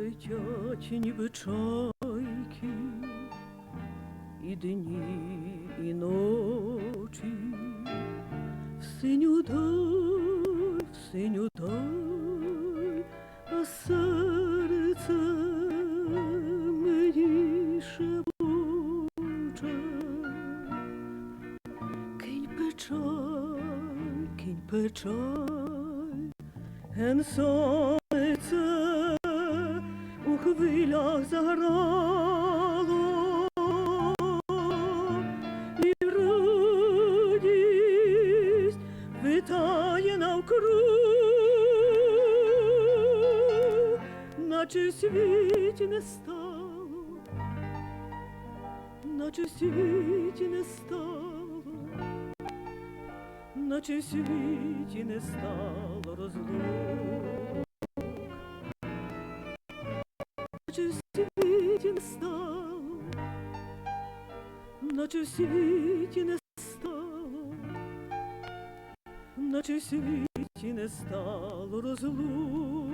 летять ніби чайки, і дні, і ночі, в синю даль, в синю даль, а серце мені шепоче. Кинь печаль, кинь печаль, ген сонце заграло, і радість витає навкруг, наче в світі не стало, наче світі не стало наче в світі не стало розлук, наче в світі не стало, наче в світі не стало розлук.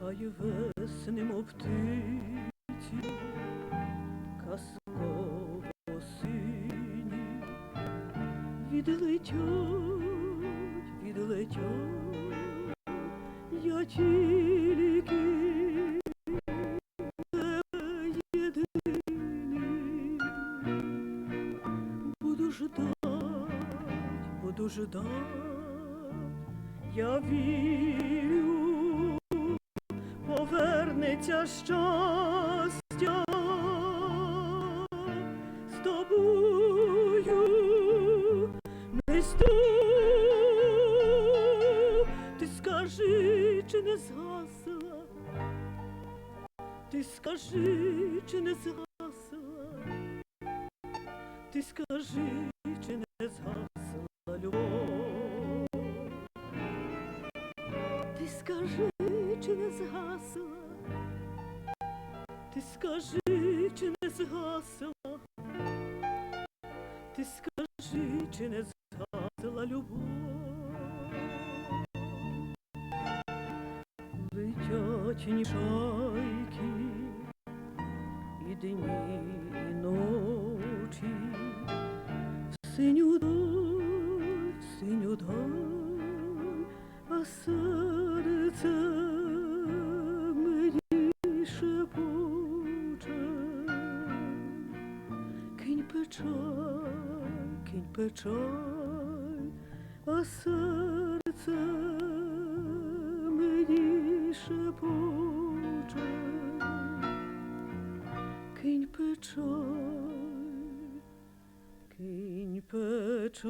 Хай весни, мов птиці, відлетять, відлетять, я тільки єдиний. Буду ждать, буду ждать, я вірю, повернеться щастя не згасла, ти скажи, чи не згасла, ти скажи, чи не згасла любов. Ти скажи, чи не згасла, ти скажи, чи не згасла, ти скажи, чи не згасла любов. Летять ні і дні, і ночі, синю даль, в синю даль, а серце мені шепоче. Кинь печаль, кинь печаль, а серце мені шепоче. Кинь печаль, кинь печаль.